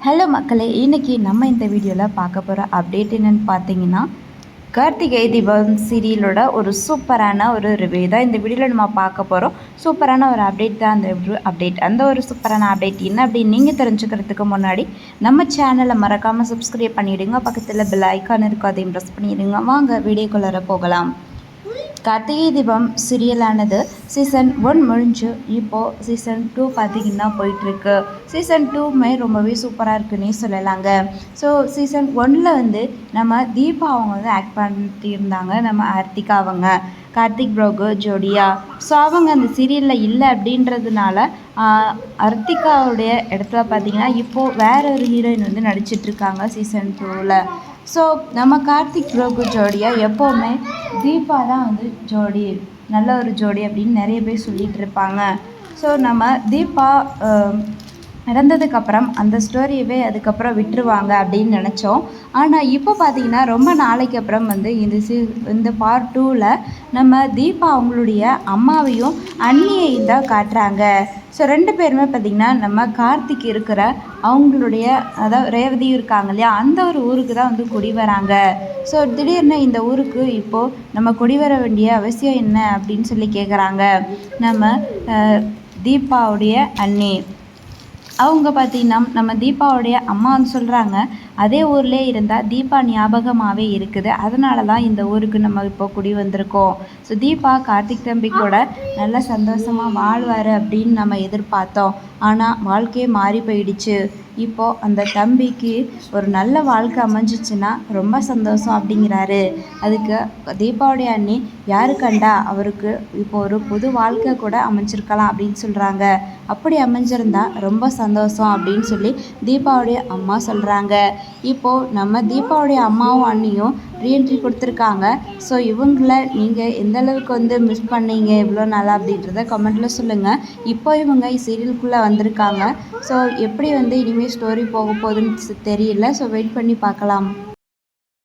Hello மக்களே இன்றைக்கி நம்ம இந்த வீடியோவில் பார்க்க போகிற அப்டேட் என்னென்னு பார்த்தீங்கன்னா கார்த்திகை தீபம் சீரியலோட ஒரு சூப்பரான ஒரு ரிவ்யூ தான் இந்த வீடியோவில் நம்ம பார்க்க போகிறோம் சூப்பரான ஒரு அப்டேட் தான் அந்த அப்டேட் அந்த ஒரு சூப்பரான அப்டேட் என்ன அப்படின்னு நீங்கள் தெரிஞ்சுக்கிறதுக்கு முன்னாடி நம்ம சேனலை மறக்காமல் சப்ஸ்கிரைப் பண்ணிவிடுங்க பக்கத்தில் பெல் ஐக்கான் இருக்கும் அதையும் ப்ரெஸ் பண்ணிவிடுங்க வாங்க வீடியோக்குள்ளார போகலாம். கார்த்திகை தீபம் சீரியலானது சீசன் ஒன் முடிஞ்சு இப்போது சீசன் டூ பார்த்திங்கன்னா போயிட்டுருக்கு. சீசன் டூமே ரொம்பவே சூப்பராக இருக்குன்னே சொல்லலாங்க. ஸோ சீசன் ஒன்னில் வந்து நம்ம தீபா அவங்க வந்து ஆக்ட் பண்ணியிருந்தாங்க நம்ம ஆர்த்திகா அவங்க. கார்த்திக் ப்ரோகு ஜோடியா. ஸோ அவங்க அந்த சீரியலில் இல்லை அப்படின்றதுனால அர்த்திகாவுடைய இடத்துல பார்த்திங்கன்னா இப்போது வேற ஒரு ஹீரோயின் வந்து நடிச்சிட்ருக்காங்க சீசன் டூவில் ஸோ நம்ம கார்த்திக் ப்ரோக்கு ஜோடியாக எப்போவுமே தீபா தான் வந்து ஜோடி நல்ல ஒரு ஜோடி அப்படின்னு நிறைய பேர் சொல்லிகிட்டு இருப்பாங்க. ஸோ நம்ம தீபா இறந்ததுக்கப்புறம் அந்த ஸ்டோரியவே அதுக்கப்புறம் விட்டுருவாங்க அப்படின்னு நினச்சோம். ஆனால் இப்போ பார்த்தீங்கன்னா ரொம்ப நாளைக்கு அப்புறம் வந்து இந்த சி இந்த பார்ட் டூவில் நம்ம தீபா அவங்களுடைய அம்மாவையும் அண்ணியையும் தான் காட்டுறாங்க. ஸோ ரெண்டு பேருமே பார்த்திங்கன்னா நம்ம கார்த்திக் இருக்கிற அவங்களுடைய அதாவது ரேவதியும் இருக்காங்க இல்லையா அந்த ஒரு ஊருக்கு தான் வந்து குடி வராங்க. ஸோ திடீர்னு இந்த ஊருக்கு இப்போது நம்ம குடி வர வேண்டிய அவசியம் என்ன அப்படின்னு சொல்லி கேட்குறாங்க நம்ம தீபாவுடைய அண்ணி. அவங்க பார்த்திங்கன்னா நம்ம தீபாவுடைய அம்மான்னு சொல்கிறாங்க அதே ஊர்லேயே இருந்தால் தீபா ஞாபகமாகவே இருக்குது. அதனால தான் இந்த ஊருக்கு நம்ம இப்போ குடி வந்திருக்கோம். ஸோ தீபா கார்த்திக் தம்பி கூட நல்ல சந்தோஷமாக வாழ்வார் அப்படின்னு நம்ம எதிர்பார்த்தோம். ஆனால் வாழ்க்கையே மாறி போயிடுச்சு. இப்போது அந்த தம்பிக்கு ஒரு நல்ல வாழ்க்கை அமைஞ்சிச்சுன்னா ரொம்ப சந்தோஷம் அப்படிங்கிறாரு. அதுக்கு தீபாவளி அண்ணி யாரு கண்டா? அவருக்கு இப்போ ஒரு புது வாழ்க்கை கூட அமைஞ்சிருக்கலாம் அப்படின்னு சொல்கிறாங்க அப்படி அமைஞ்சிருந்தா ரொம்ப சந்தோஷம் அப்படின்னு சொல்லி தீபாவுடைய அம்மா சொல்கிறாங்க இப்போது நம்ம தீபாவுடைய அம்மாவும் அண்ணியும் ரீஎன்ட்ரி கொடுத்துருக்காங்க. ஸோ இவங்கள நீங்கள் எந்த அளவுக்கு வந்து மிஸ் பண்ணீங்க? இவ்வளோ நாளாக அப்படின்றத கமெண்ட்டில் சொல்லுங்கள் இப்போ இவங்க சீரியலுக்குள்ளே வந்திருக்காங்க. ஸோ எப்படி வந்து இனிமேல் ஸ்டோரி போக போகுதுன்னு தெரியல. ஸோ வெயிட் பண்ணி பார்க்கலாம்.